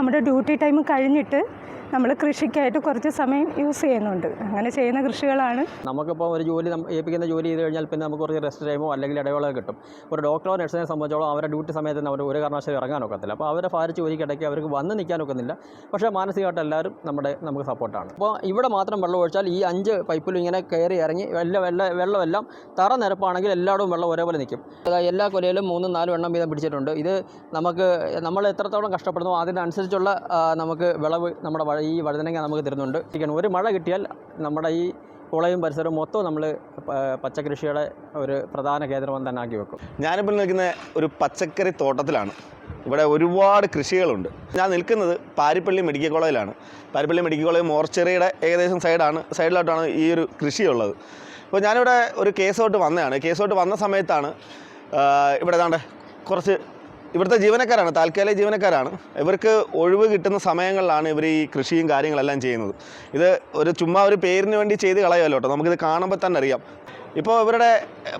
നമ്മുടെ duty time കഴിഞ്ഞിട്ട് നമ്മൾ കൃഷിക്കായിട്ട് കുറച്ച് സമയം യൂസ് ചെയ്യുന്നുണ്ട്. അങ്ങനെ ചെയ്യുന്ന കൃഷികളാണ്. നമുക്കിപ്പോൾ ഒരു ജോലി ഏൽപ്പിക്കുന്ന ജോലി ചെയ്ത് കഴിഞ്ഞാൽ പിന്നെ നമുക്ക് കുറച്ച് റെസ്റ്റ് ടൈമോ അല്ലെങ്കിൽ ഇടവേളയോ കിട്ടും. ഒരു ഡോക്ടറോ നഴ്സിനെ സംബന്ധിച്ചോളം അവരുടെ ഡ്യൂട്ടി സമയത്ത് അവർ ഒരു കാരണവശാലും ഇറങ്ങാൻ ഒക്കത്തില്ല. അപ്പോൾ അവരെ ഭാരിച്ച് ജോലിക്കിടയ്ക്ക് അവർക്ക് വന്ന് നിൽക്കാനൊക്കുന്നില്ല പക്ഷേ മാനസികമായിട്ട് എല്ലാവരും നമ്മുടെ നമുക്ക് സപ്പോർട്ടാണ് അപ്പോൾ ഇവിടെ മാത്രം വെള്ളം ഒഴിച്ചാൽ ഈ അഞ്ച് പൈപ്പിലും ഇങ്ങനെ കയറി ഇറങ്ങി വെള്ളം വെള്ള വെള്ളമെല്ലാം തറ നിരപ്പാണെങ്കിൽ എല്ലായിടവും വെള്ളം ഒരേപോലെ നിൽക്കും എല്ലാ കൊലയിലും മൂന്നും നാലും എണ്ണം വീതം പിടിച്ചിട്ടുണ്ട്. ഇത് നമുക്ക് നമ്മൾ എത്രത്തോളം കഷ്ടപ്പെടുന്നു അതിനനുസരിച്ചുള്ള നമുക്ക് വിളവ് നമ്മുടെ ഈ വഴുതനങ്ങ നമുക്ക് തരുന്നുണ്ട്. ഒരു മഴ കിട്ടിയാൽ നമ്മുടെ ഈ കുളയും പരിസരവും മൊത്തം നമ്മൾ പച്ചക്കൃഷിയുടെ ഒരു പ്രധാന കേന്ദ്രം തന്നെ ആക്കി വെക്കും. ഞാനിപ്പോൾ നിൽക്കുന്ന ഒരു പച്ചക്കറി തോട്ടത്തിലാണ്. ഇവിടെ ഒരുപാട് കൃഷികളുണ്ട്. ഞാൻ നിൽക്കുന്നത് പാരിപ്പള്ളി മെഡിക്കൽ കോളേജിലാണ്. പാരിപ്പള്ളി മെഡിക്കൽ കോളേജ് മോർച്ചറിയുടെ ഏകദേശം സൈഡാണ് സൈഡിലോട്ടാണ് ഈ ഒരു കൃഷിയുള്ളത്. അപ്പോൾ ഞാനിവിടെ ഒരു കേസോട്ട് വന്നതാണ്. കേസോട്ട് വന്ന സമയത്താണ് ഇവിടെ ഏതാണ്ട് കുറച്ച് ഇവിടുത്തെ ജീവനക്കാരാണ് താൽക്കാലിക ജീവനക്കാരാണ്. ഇവർക്ക് ഒഴിവ് കിട്ടുന്ന സമയങ്ങളിലാണ് ഇവർ ഈ കൃഷിയും കാര്യങ്ങളെല്ലാം ചെയ്യുന്നത്. ഇത് ഒരു ചുമ്മാ ഒരു പേരിന് വേണ്ടി ചെയ്ത് കളയുമല്ലോ കേട്ടോ. നമുക്കിത് കാണുമ്പോൾ തന്നെ അറിയാം. ഇപ്പോൾ ഇവരുടെ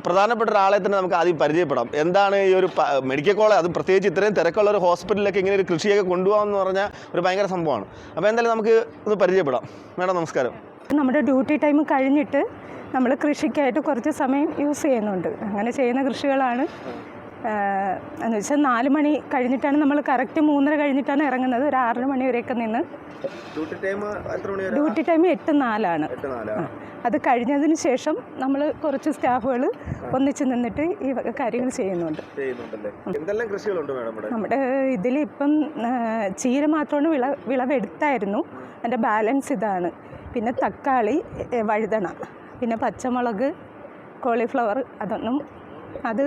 പ്രധാനപ്പെട്ട ഒരാളെ തന്നെ നമുക്ക് ആദ്യം പരിചയപ്പെടാം. എന്താണ് ഈ ഒരു മെഡിക്കൽ കോളേജ് അത് പ്രത്യേകിച്ച് ഇത്രയും തിരക്കുള്ള ഒരു ഹോസ്പിറ്റലിലൊക്കെ ഇങ്ങനെ ഒരു കൃഷിയൊക്കെ കൊണ്ടുപോകാമെന്ന് പറഞ്ഞാൽ ഒരു ഭയങ്കര സംഭവമാണ്. അപ്പോൾ എന്തായാലും നമുക്ക് ഒന്ന് പരിചയപ്പെടാം. മേഡം നമസ്കാരം. നമ്മുടെ ഡ്യൂട്ടി ടൈം കഴിഞ്ഞിട്ട് നമ്മൾ കൃഷിക്കായിട്ട് കുറച്ച് സമയം യൂസ് ചെയ്യുന്നുണ്ട്. അങ്ങനെ ചെയ്യുന്ന കൃഷികളാണ് എന്ന് വെച്ചാൽ നാല് മണി കഴിഞ്ഞിട്ടാണ് നമ്മൾ കറക്റ്റ് മൂന്നര കഴിഞ്ഞിട്ടാണ് ഇറങ്ങുന്നത്. ഒരു ആറര മണി വരെയൊക്കെ നിന്ന്. ഡ്യൂട്ടി ടൈം എട്ട് നാലാണ്. അത് കഴിഞ്ഞതിന് ശേഷം നമ്മൾ കുറച്ച് സ്റ്റാഫുകൾ ഒന്നിച്ച് നിന്നിട്ട് ഈ കാര്യങ്ങൾ ചെയ്യുന്നുണ്ട്. നമ്മുടെ ഇതിലിപ്പം ഇപ്പം ചീര മാത്രമാണ് വിള വിളവെടുത്തായിരുന്നു. അതിന്റെ ബാലൻസ് ഇതാണ്. പിന്നെ തക്കാളി വഴുതണ പിന്നെ പച്ചമുളക് കോളിഫ്ലവർ അതൊന്നും അത്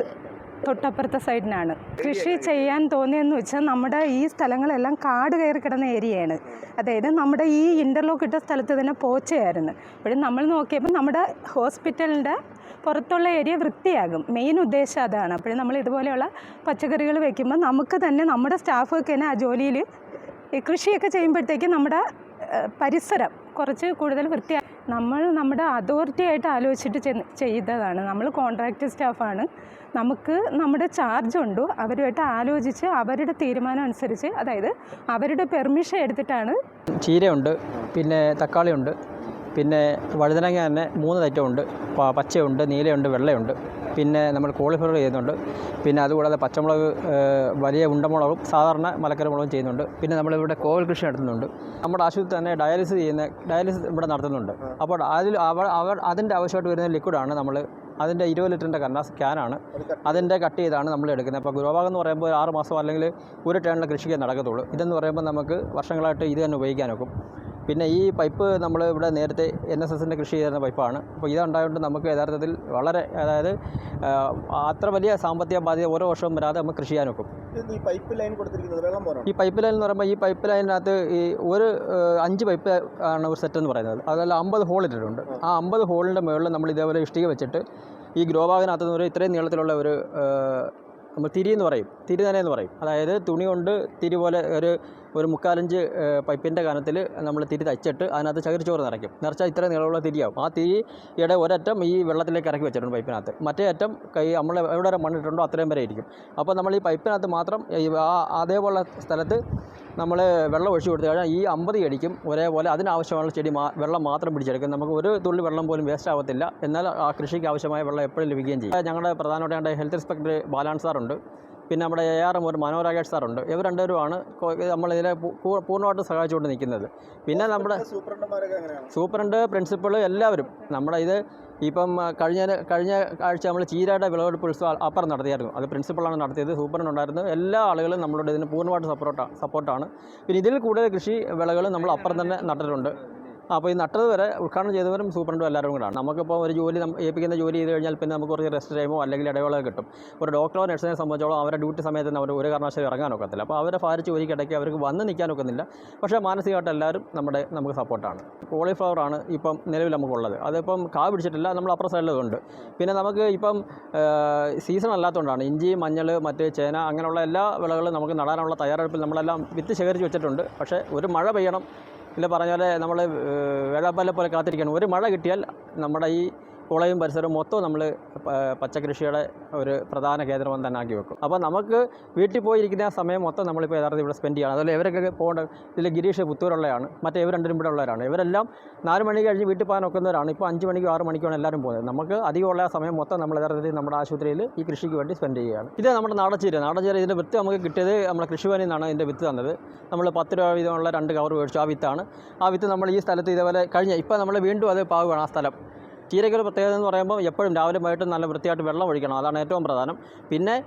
തൊട്ടപ്പുറത്തെ സൈഡിനാണ്. കൃഷി ചെയ്യാൻ തോന്നിയെന്ന് വെച്ചാൽ നമ്മുടെ ഈ സ്ഥലങ്ങളെല്ലാം കാട് കയറി കിടന്ന ഏരിയയാണ്. അതായത് നമ്മുടെ ഈ ഇന്റർലോക്ക് ഇട്ട സ്ഥലത്ത് തന്നെ പോച്ചയായിരുന്നു. അപ്പോഴും നമ്മൾ നോക്കിയപ്പോൾ നമ്മുടെ ഹോസ്പിറ്റലിന്റെ പുറത്തുള്ള ഏരിയ വൃത്തിയാകും. മെയിൻ ഉദ്ദേശം അതാണ്. അപ്പോഴും നമ്മൾ ഇതുപോലെയുള്ള പച്ചക്കറികൾ വെക്കുമ്പോൾ നമുക്ക് തന്നെ നമ്മുടെ സ്റ്റാഫൊക്കെ തന്നെ ആ ജോലിയിൽ കൃഷിയൊക്കെ ചെയ്യുമ്പോഴത്തേക്ക് നമ്മുടെ പരിസരം കുറച്ച് കൂടുതൽ വൃത്തിയായി നമ്മൾ നമ്മുടെ അതോറിറ്റി ആയിട്ട് ആലോചിച്ചിട്ട് ചെയ്തതാണ്. നമ്മൾ കോൺട്രാക്ട് സ്റ്റാഫാണ് നമുക്ക് നമ്മുടെ ചാർജ് ഉണ്ട്. അവരുമായിട്ട് ആലോചിച്ച് അവരുടെ തീരുമാനം അനുസരിച്ച് അതായത് അവരുടെ പെർമിഷൻ എടുത്തിട്ടാണ് ചീരയുണ്ട് പിന്നെ തക്കാളിയുണ്ട് പിന്നെ വഴുതനങ്ങ തന്നെ മൂന്ന് തൈറ്റമുണ്ട്. പച്ചയുണ്ട് നീലയുണ്ട് വെള്ളയുണ്ട്. പിന്നെ നമ്മൾ കോളിഫ്ലവർ ചെയ്യുന്നുണ്ട്. പിന്നെ അതുകൂടാതെ പച്ചമുളക് വലിയ ഉണ്ടമുളകും സാധാരണ മലക്കര മുളകും ചെയ്യുന്നുണ്ട്. പിന്നെ നമ്മളിവിടെ കോവൽ കൃഷി നടത്തുന്നുണ്ട്. നമ്മുടെ ആശുപത്രി തന്നെ ഡയാലിസിസ് ചെയ്യുന്ന ഡയാലിസിസ് ഇവിടെ നടത്തുന്നുണ്ട്. അപ്പോൾ അതിൽ അവർ അവർ അതിന്റെ ആവശ്യമായിട്ട് വരുന്ന ലിക്വിഡാണ് നമ്മൾ അതിന്റെ ഇരുപത് ലിറ്ററിന്റെ കന്നാസ് ക്യാനാണ് അതിന്റെ കട്ട് ചെയ്താണ് നമ്മൾ എടുക്കുന്നത്. അപ്പോൾ ഗ്രോബാഗ് എന്ന് പറയുമ്പോൾ ആറ് മാസം അല്ലെങ്കിൽ ഒരു ടേണിലെ കൃഷിക്ക് നടക്കത്തുള്ളൂ. ഇതെന്ന് പറയുമ്പോൾ നമുക്ക് വർഷങ്ങളായിട്ട് ഇത് തന്നെ ഉപയോഗിക്കാൻ ഒക്കും. പിന്നെ ഈ പൈപ്പ് നമ്മൾ ഇവിടെ നേരത്തെ എൻ എസ് എസിന്റെ കൃഷി ചെയ്യുന്ന പൈപ്പാണ്. അപ്പോൾ ഇതുണ്ടായതുകൊണ്ട് നമുക്ക് യഥാർത്ഥത്തിൽ വളരെ അതായത് അത്ര വലിയ സാമ്പത്തിക ബാധ്യത ഓരോ വർഷവും വരാതെ നമുക്ക് കൃഷി ചെയ്യാൻ വെക്കും ഈ പൈപ്പ് ലൈൻ കൊടുത്തിരിക്കുന്നത്? വെള്ളം പോകണം ഈ പൈപ്പ് ലൈൻ എന്ന് പറയുമ്പോൾ ഈ പൈപ്പ് ലൈനിനകത്ത് ഈ ഒരു അഞ്ച് പൈപ്പ് ആണ് ഒരു സെറ്റ് എന്ന് പറയുന്നത്. അതല്ല അമ്പത് ഹോൾ ഇട്ടിട്ടുണ്ട്. ആ. അമ്പത് ഹോളിന്റെ മുകളിൽ നമ്മൾ ഇതേപോലെ ഇഷ്ടിക വെച്ചിട്ട് ഈ ഗ്രോ ബാഗിനകത്ത് നിന്ന് ഒരു ഇത്രയും നീളത്തിലുള്ള ഒരു നമ്മൾ തിരി എന്ന് പറയും. തിരി തന്നെ എന്ന് പറയും. അതായത് തുണി കൊണ്ട് തിരി പോലെ ഒരു ഒരു മുക്കാലഞ്ച് പൈപ്പിന്റെ കനത്തിൽ നമ്മൾ തിരി തച്ചിട്ട് അതിനകത്ത് ചകിരിച്ചോറ് നിറയ്ക്കും. നിറച്ചാൽ ഇത്ര നീളമുള്ള തിരിയാവും. ആ തിരിയുടെ ഒരറ്റം ഈ വെള്ളത്തിലേക്ക് ഇറക്കി വെച്ചിട്ടുണ്ട് പൈപ്പിനകത്ത്. മറ്റേ അറ്റം കൈ നമ്മൾ എവിടെ വരെ മണ്ണിട്ടുണ്ടോ അത്രയും വരെ ഇരിക്കും. അപ്പോൾ നമ്മൾ ഈ പൈപ്പിനകത്ത് മാത്രം ആ അതേപോലെ സ്ഥലത്ത് നമ്മൾ വെള്ളം ഒഴിച്ചു കൊടുത്തു കഴിഞ്ഞാൽ ഈ അമ്പത് അടിക്കും ഒരേപോലെ അതിനാവശ്യമുള്ള ചെടി മാ വെള്ളം മാത്രം പിടിച്ചെടുക്കും. നമുക്ക് ഒരു തുള്ളി വെള്ളം പോലും വേസ്റ്റ് ആവത്തില്ല. എന്നാൽ ആ കൃഷിക്ക് ആവശ്യമായ വെള്ളം എപ്പോഴും ലഭിക്കുകയും ചെയ്യും. ഞങ്ങളുടെ പ്രധാനമായിട്ട് ഹെൽത്ത് ഇൻസ്പെക്ടർ ബാലാൻ സാറുണ്ട്. പിന്നെ നമ്മുടെ എ ആർ എം ഒരു മനോരാകേഷ് സാറുണ്ട്. ഇവർ രണ്ടുപേരുമാണ് നമ്മളിതിനെ പൂർണമായിട്ട് സഹായിച്ചുകൊണ്ട് നിൽക്കുന്നത്. പിന്നെ നമ്മുടെ സൂപ്രണ്ട് പ്രിൻസിപ്പൾ എല്ലാവരും നമ്മുടെ ഇത് ഇപ്പം കഴിഞ്ഞ കഴിഞ്ഞ ആഴ്ച നമ്മൾ ചീരയുടെ വിളവെടുപ്പ് ഉത്സവം അപ്പുറം നടത്തിയായിരുന്നു. അത് പ്രിൻസിപ്പളാണ് നടത്തിയത്. സൂപ്രണ്ട് ഉണ്ടായിരുന്നു. എല്ലാ ആളുകളും നമ്മളോട് ഇതിന് പൂർണമായിട്ട് സപ്പോർട്ടാണ് സപ്പോർട്ടാണ് പിന്നെ ഇതിൽ കൂടുതൽ കൃഷി വിളകൾ നമ്മൾ അപ്പുറം തന്നെ നട്ടിട്ടുണ്ട്. അപ്പോൾ ഈ നട്ടത് വരെ ഉദ്ഘാടനം ചെയ്തവരും സൂപ്രണ്ടും എല്ലാവരും കൂടാണ് നമുക്കിപ്പോൾ ഒരു ജോലി ഏൽപ്പിക്കുന്ന ജോലി ചെയ്ത് കഴിഞ്ഞാൽ പിന്നെ നമുക്ക് കുറച്ച് റെസ്റ്റ് ടൈമോ അല്ലെങ്കിൽ ഇടവേള കിട്ടും. ഒരു ഡോക്ടറോ നഴ്സിനെ സംബന്ധിച്ചോളം അവരുടെ ഡ്യൂട്ടി സമയത്ത് അവർ ഒരു കാരണവശാലും ഇറങ്ങാൻ ഒക്കത്തില്ല. അപ്പോൾ അവരെ ഭാരിച്ച് ജോലിക്കിടയ്ക്ക് അവർക്ക് വന്ന് നിൽക്കാനൊക്കുന്നില്ല പക്ഷേ മാനസികമായിട്ട് എല്ലാവരും നമ്മുടെ നമുക്ക് സപ്പോർട്ടാണ് കോളിഫ്ലവറാണ് ഇപ്പം നിലവിൽ നമുക്കുള്ളത് അതിപ്പം കാ പിടിച്ചിട്ടില്ല നമ്മൾ അപ്പുറ സൈഡിലുണ്ട് പിന്നെ നമുക്ക് ഇപ്പം സീസൺ അല്ലാത്തതുകൊണ്ടാണ് ഇഞ്ചി മഞ്ഞൾ മറ്റ് ചേന അങ്ങനെയുള്ള എല്ലാ വിളകളും നമുക്ക് നടാനുള്ള തയ്യാറെടുപ്പിൽ നമ്മളെല്ലാം വിത്ത് ശേഖരിച്ച് വെച്ചിട്ടുണ്ട്. പക്ഷേ ഒരു മഴ പെയ്യണം ഇല്ല പറഞ്ഞ പോലെ നമ്മൾ വേഴാപ്പല്ലെ പോലെ കാത്തിരിക്കണം ഒരു മഴ കിട്ടിയാൽ നമ്മുടെ ഈ കുളയും പരിസരവും മൊത്തം നമ്മൾ പച്ചക്കൃഷിയുടെ ഒരു പ്രധാന കേന്ദ്രം തന്നെ ആക്കി വെക്കും. അപ്പോൾ നമുക്ക് വീട്ടിൽ പോയിരിക്കുന്ന സമയം മൊത്തം നമ്മളിപ്പോൾ യഥാർത്ഥം ഇവിടെ സ്പെൻഡ് ചെയ്യണം. അതുപോലെ ഇവരൊക്കെ പോകേണ്ട ഇതിൽ ഗിരീഷ് പുത്തൂരുള്ളതാണ് മറ്റേ ഇവർ രണ്ടും ഇവിടെ ഉള്ളവരാണ്. ഇവരെല്ലാം നാല് മണി കഴിഞ്ഞ് വീട്ടിൽ പോകാൻ ഒക്കുന്നവരാണ്. ഇപ്പോൾ അഞ്ച് മണിക്കും ആറ് മണിക്കുമാണ് എല്ലാവരും പോകുന്നത്. നമുക്ക് അധികമുള്ള സമയം മൊത്തം നമ്മൾ യഥാർത്ഥത്തിൽ നമ്മുടെ ആശുപത്രിയിൽ ഈ കൃഷിക്ക് വേണ്ടി സ്പെൻഡ് ചെയ്യുകയാണ്. ഇത് നമ്മുടെ നാടച്ചീര നാടച്ചീര ഇതിന്റെ വിത്ത് നമുക്ക് കിട്ടിയത് നമ്മുടെ കൃഷിഭവനിൽ നിന്നാണ് ഇതിന്റെ വിത്ത് തന്നത്. നമ്മൾ പത്ത് രൂപ വീതമുള്ള രണ്ട് കവർ മേടിച്ചു. ആ വിത്താണ്. ആ വിത്ത് നമ്മൾ ഈ സ്ഥലത്ത് ഇതേപോലെ കഴിഞ്ഞ ഇപ്പോൾ നമ്മൾ വീണ്ടും അത് പാവുകയാണ് ആ സ്ഥലം. ചീരയ്ക്കൊരു പ്രത്യേകത എന്ന് പറയുമ്പോൾ എപ്പോഴും രാവിലെ വൈകിട്ടും നല്ല വൃത്തിയായിട്ട് വെള്ളം ഒഴിക്കണം. അതാണ് ഏറ്റവും പ്രധാനം. പിന്നെ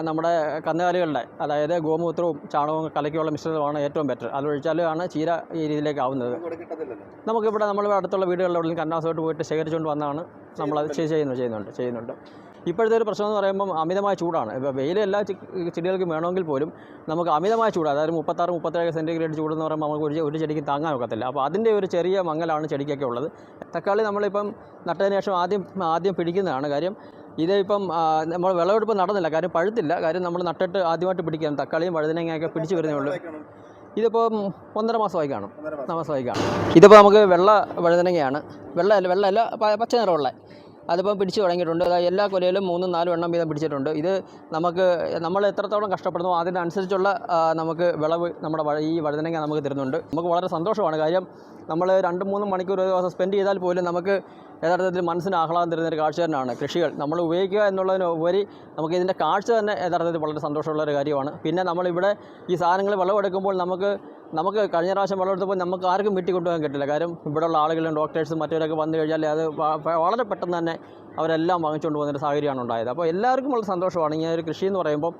നമ്മുടെ കന്നുകാലികളുടെ അതായത് ഗോമൂത്രവും ചാണകവും കലക്കിയുള്ള മിശ്രിതമാണ് ഏറ്റവും ബെറ്റർ അതൊഴിച്ചാലാണ് ചീര ഈ രീതിയിലേക്ക് ആവുന്നത്. നമുക്കിവിടെ നമ്മൾ അടുത്തുള്ള വീടുകളിലുള്ള കന്നാസോട്ട് പോയിട്ട് ശേഖരിച്ചുകൊണ്ട് വന്നാണ് നമ്മളത് ചെയ്- ചെയ്യുന്നു ചെയ്യുന്നുണ്ട് ചെയ്യുന്നുണ്ട്. ഇപ്പോഴത്തെ ഒരു പ്രശ്നം എന്ന് പറയുമ്പം അമിതമായ ചൂടാണ്. ഇപ്പോൾ വെയിൽ എല്ലാ ചെടികൾക്കും വേണമെങ്കിൽ പോലും നമുക്ക് അമിതമായ ചൂട് അതായത് മുപ്പത്താറ് മുപ്പത്തേഴ് സെന്റിഗ്രേഡ് ചൂടെന്ന് പറയുമ്പോൾ നമുക്ക് ഒരു ഒരു ചെടിക്ക് താങ്ങാൻ ഒക്കത്തില്ല. അപ്പോൾ അതിന്റെ ഒരു ചെറിയ മങ്ങലാണ് ചെടിക്കൊക്കെ ഉള്ളത്. തക്കാളി നമ്മളിപ്പം നട്ടതിന് ശേഷം ആദ്യം ആദ്യം പിടിക്കുന്നതാണ് കാര്യം. ഇത് ഇപ്പം നമ്മൾ വിളവെടുപ്പ് നടന്നില്ല. കാര്യം പഴുത്തില്ല. കാര്യം നമ്മൾ നട്ടിട്ട് ആദ്യമായിട്ട് പിടിക്കാം തക്കാളിയും വഴുതനങ്ങയൊക്കെ പിടിച്ച് വരുന്നേ ഉള്ളൂ. ഇതിപ്പോൾ ഒന്നര മാസമായി കാണും. ഒന്നര മാസമായി കാണും. ഇതിപ്പോൾ നമുക്ക് വെള്ള വഴുതനങ്ങയാണ്. വെള്ള വെള്ള അല്ല പച്ച നിറമുള്ള അതിപ്പം പിടിച്ചു തുടങ്ങിയിട്ടുണ്ട്. അതായത് എല്ലാ കൊലയിലും മൂന്നും നാലും എണ്ണം വീതം പിടിച്ചിട്ടുണ്ട്. ഇത് നമുക്ക് നമ്മൾ എത്രത്തോളം കഷ്ടപ്പെടുന്നു അതിനനുസരിച്ചുള്ള നമുക്ക് വിളവ് നമ്മുടെ ഈ വഴുതനങ്ങ നമുക്ക് തരുന്നുണ്ട്. നമുക്ക് വളരെ സന്തോഷമാണ്. കാര്യം നമ്മൾ രണ്ട് മൂന്ന് മണിക്കൂർ ഒരു ദിവസം സ്പെൻഡ് ചെയ്താൽ പോലും നമുക്ക് യഥാർത്ഥത്തിൽ മനസ്സിന് ആഹ്ലാദം തരുന്ന ഒരു കാഴ്ച തന്നെയാണ് കൃഷികൾ. നമ്മൾ ഉപയോഗിക്കുക എന്നുള്ളതിന് ഉപരി നമുക്ക് ഇതിന്റെ കാഴ്ച തന്നെ യഥാർത്ഥത്തിൽ വളരെ സന്തോഷമുള്ള ഒരു കാര്യമാണ്. പിന്നെ നമ്മളിവിടെ ഈ സാധനങ്ങൾ വിളവെടുക്കുമ്പോൾ നമുക്ക് നമുക്ക് കഴിഞ്ഞ പ്രാവശ്യം വിളവെടുത്തപ്പോൾ നമുക്ക് ആർക്കും വീട്ടിൽ കൊണ്ടുപോകാൻ കിട്ടില്ല കാര്യം ഇവിടെയുള്ള ആളുകളും ഡോക്ടേഴ്സും മറ്റവരൊക്കെ വന്നു കഴിഞ്ഞാൽ അത് വളരെ പെട്ടെന്ന് തന്നെ അവരെല്ലാം വാങ്ങിച്ചുകൊണ്ട് പോകുന്നൊരു സാഹചര്യമാണ് ഉണ്ടായത്. അപ്പോൾ എല്ലാവർക്കും ഉള്ള സന്തോഷമാണ്. ഇങ്ങനെ ഒരു കൃഷി എന്ന് പറയുമ്പോൾ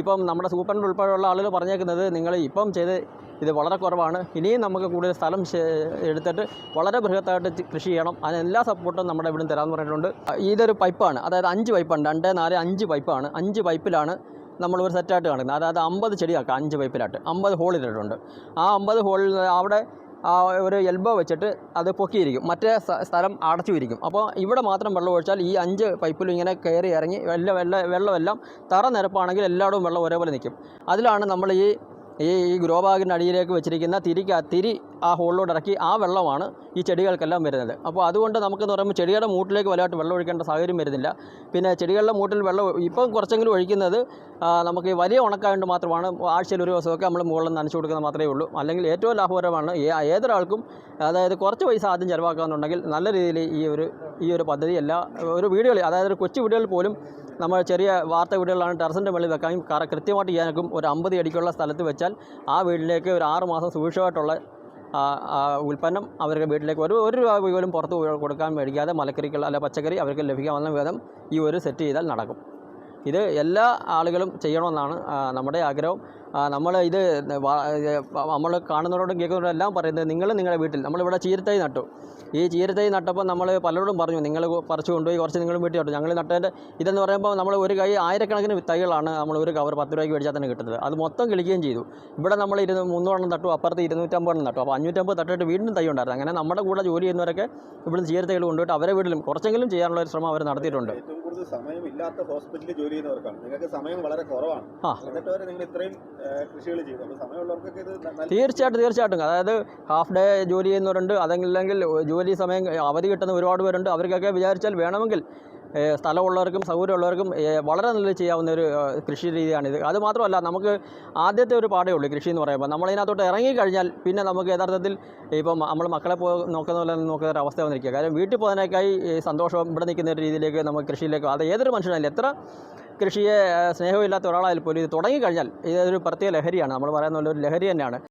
ഇപ്പം നമ്മുടെ സൂപ്പറിന്റെ ഉൾപ്പെടെയുള്ള ആളുകൾ പറഞ്ഞേക്കുന്നത് നിങ്ങൾ ഇപ്പം ചെയ്ത് ഇത് വളരെ കുറവാണ്. ഇനിയും നമുക്ക് കൂടുതൽ സ്ഥലം എടുത്തിട്ട് വളരെ ബൃഹത്തായിട്ട് കൃഷി ചെയ്യണം. അതിന് എല്ലാ സപ്പോർട്ടും നമ്മുടെ ഇവിടെ തരാമെന്ന് പറഞ്ഞിട്ടുണ്ട്. ഇതൊരു പൈപ്പാണ്. അതായത് അഞ്ച് പൈപ്പാണ്. രണ്ട് നാല് അഞ്ച് പൈപ്പാണ്. അഞ്ച് പൈപ്പിലാണ് നമ്മൾ ഒരു സെറ്റായിട്ട് കാണിക്കുന്നത് അതായത് അമ്പത് ചെടിയാക്കുക അഞ്ച് പൈപ്പിലായിട്ട്. അമ്പത് ഹോൾ ഇട്ടിട്ടുണ്ട് ആ അമ്പത് ഹോളിൽ അവിടെ ഒരു എൽബോ വെച്ചിട്ട് അത് പൊക്കിയിരിക്കും. മറ്റേ സ്ഥലം അടച്ചു ഇരിക്കും. അപ്പോൾ ഇവിടെ മാത്രം വെള്ളം ഒഴിച്ചാൽ ഈ അഞ്ച് പൈപ്പിലും ഇങ്ങനെ കയറി ഇറങ്ങി വെള്ള വെള്ള വെള്ളമെല്ലാം തറ നിരപ്പാണെങ്കിൽ എല്ലായിടവും വെള്ളം ഒരേപോലെ നിൽക്കും. അതിലാണ് നമ്മൾ ഈ ഈ ഈ ഗ്രോ ബാഗിന്റെ അടിയിലേക്ക് വെച്ചിരിക്കുന്ന തിരിക്ക് തിരി ആ ഹോളിലോട്ട് ഇറക്കി ആ വെള്ളമാണ് ഈ ചെടികൾക്കെല്ലാം വരുന്നത്. അപ്പോൾ അതുകൊണ്ട് നമുക്കെന്ന് പറയുമ്പോൾ ചെടികളുടെ മൂട്ടിലേക്ക് വലുതായിട്ട് വെള്ളം ഒഴിക്കേണ്ട സാഹചര്യം വരുന്നില്ല. പിന്നെ ചെടികളുടെ മൂട്ടിൽ വെള്ളം ഇപ്പം കുറച്ചെങ്കിലും ഒഴിക്കുന്നത് നമുക്ക് ഈ വലിയ ഉണക്കായതുകൊണ്ട് മാത്രമാണ് ആഴ്ചയിൽ ഒരു ദിവസമൊക്കെ നമ്മൾ മുകളിൽ നനച്ചു കൊടുക്കുന്നത് മാത്രമേ ഉള്ളൂ. അല്ലെങ്കിൽ ഏറ്റവും ലാഭകരമാണ് ഏതൊരാൾക്കും അതായത് കുറച്ച് പൈസ ആദ്യം ചിലവാക്കാമെന്നുണ്ടെങ്കിൽ നല്ല രീതിയിൽ ഈ ഒരു ഈ ഒരു പദ്ധതി എല്ലാ ഒരു വീടുകളിൽ അതായത് ഒരു കൊച്ചു വീടുകളിൽ പോലും നമ്മൾ ചെറിയ വാർത്ത വീടുകളാണ് ടെറസിന്റെ മുകളിൽ വെക്കാനും കറ കൃത്യമായിട്ട് ചെയ്യാനൊക്കെ ഒരു അമ്പത് അടിക്കുള്ള സ്ഥലത്ത് വെച്ചാൽ ആ വീട്ടിലേക്ക് ഒരു ആറ് മാസം ആ ഉൽപ്പന്നം അവരുടെ വീട്ടിലേക്ക് ഒരു ഒരു രൂപ പോലും പുറത്ത് കൊടുക്കാൻ മേടിക്കാതെ മലക്കറികൾ അല്ല പച്ചക്കറി അവർക്ക് ലഭിക്കാവുന്ന വിധം ഈ ഒരു സെറ്റ് ചെയ്താൽ നടക്കും. ഇത് എല്ലാ ആളുകളും ചെയ്യണമെന്നാണ് നമ്മുടെ ആഗ്രഹം. നമ്മൾ ഇത് നമ്മൾ കാണുന്നവരോടും കേൾക്കുന്നവരോടും എല്ലാം പറയുന്നത് നിങ്ങൾ നിങ്ങളുടെ വീട്ടിൽ നമ്മളിവിടെ ചീരത്തൈ നട്ടു. ഈ ചീരത്തൈ നട്ടപ്പോൾ നമ്മൾ പലരോടും പറഞ്ഞു നിങ്ങൾ പറിച്ചു കൊണ്ടുപോയി കുറച്ച് നിങ്ങളും വീട്ടിൽ നട്ടു. ഞങ്ങൾ നട്ടതിന്റെ ഇതെന്ന് പറയുമ്പോൾ നമ്മൾ ഒരു കൈ ആയിരക്കണക്കിന് തൈകളാണ് നമ്മൾ ഒരു കവർ പത്ത് രൂപയ്ക്ക് മേടിച്ചാൽ തന്നെ കിട്ടുന്നത്. അത് മൊത്തം കിളിക്കുകയും ചെയ്തു. ഇവിടെ നമ്മൾ ഇരുന്ന് മുന്നൂറെണ്ണം നട്ടു അപ്പുറത്ത് ഇരുന്നൂറ്റമ്പതെണ്ണം നട്ടു. അപ്പോൾ അഞ്ഞൂറ്റമ്പത് തട്ടിട്ട് വീണ്ടും തൈ ഉണ്ടായിരുന്നു. അങ്ങനെ നമ്മുടെ കൂടെ ജോലി ചെയ്യുന്നവരൊക്കെ ഇവിടുന്ന് ചീരത്തൈകൾ കൊണ്ടുപോയിട്ട് അവരെ വീട്ടിലും കുറച്ചെങ്കിലും ചെയ്യാനുള്ള ഒരു ശ്രമം അവർ നടത്തിയിട്ടുണ്ട്. കൂടുതൽ സമയമില്ലാത്ത ഹോസ്പിറ്റലിൽ ജോലി ചെയ്യുന്നവർക്കാണ്. നിങ്ങൾക്ക് സമയം വളരെ കുറവാണ്. എന്നിട്ട് വരെ നിങ്ങൾ ഇത്രയും കൃഷികൾ ചെയ്തു അപ്പോൾ സമയമുള്ളവർക്കൊക്കെ ഇത് തീർച്ചയായിട്ടും തീർച്ചയായിട്ടും. അതായത് ഹാഫ് ഡേ ജോലി ചെയ്യുന്നവരുണ്ട്. അതല്ലെങ്കിൽ ജോലി സമയം അവധി കിട്ടുന്ന ഒരുപാട് പേരുണ്ട്. അവർക്കൊക്കെ വിചാരിച്ചാൽ വേണമെങ്കിൽ സ്ഥലമുള്ളവർക്കും സൗകര്യമുള്ളവർക്കും വളരെ നല്ല ചെയ്യാവുന്ന ഒരു കൃഷി രീതിയാണിത്. അത് മാത്രമല്ല നമുക്ക് ആദ്യത്തെ ഒരു പാടേ ഉള്ളൂ കൃഷി എന്ന് പറയുമ്പോൾ. നമ്മളതിനകത്തോട്ട് ഇറങ്ങിക്കഴിഞ്ഞാൽ പിന്നെ നമുക്ക് യഥാർത്ഥത്തിൽ ഇപ്പം നമ്മൾ മക്കളെ പോ നോക്കുന്ന പോലെ നോക്കുന്ന ഒരു അവസ്ഥ വന്നിരിക്കുക. കാര്യം വീട്ടിൽ പോകുന്നതിനേക്കായി സന്തോഷം ഇവിടെ നിൽക്കുന്ന ഒരു രീതിയിലേക്ക് നമുക്ക് കൃഷിയിലേക്ക് അത് ഏതൊരു മനുഷ്യനായാലും എത്ര കൃഷിയെ സ്നേഹമില്ലാത്ത ഒരാളായാലും പോലും ഇത് തുടങ്ങിക്കഴിഞ്ഞാൽ ഇതൊരു പ്രത്യേക ലഹരിയാണ്. നമ്മൾ പറയുന്ന ഒരു ലഹരി തന്നെയാണ്.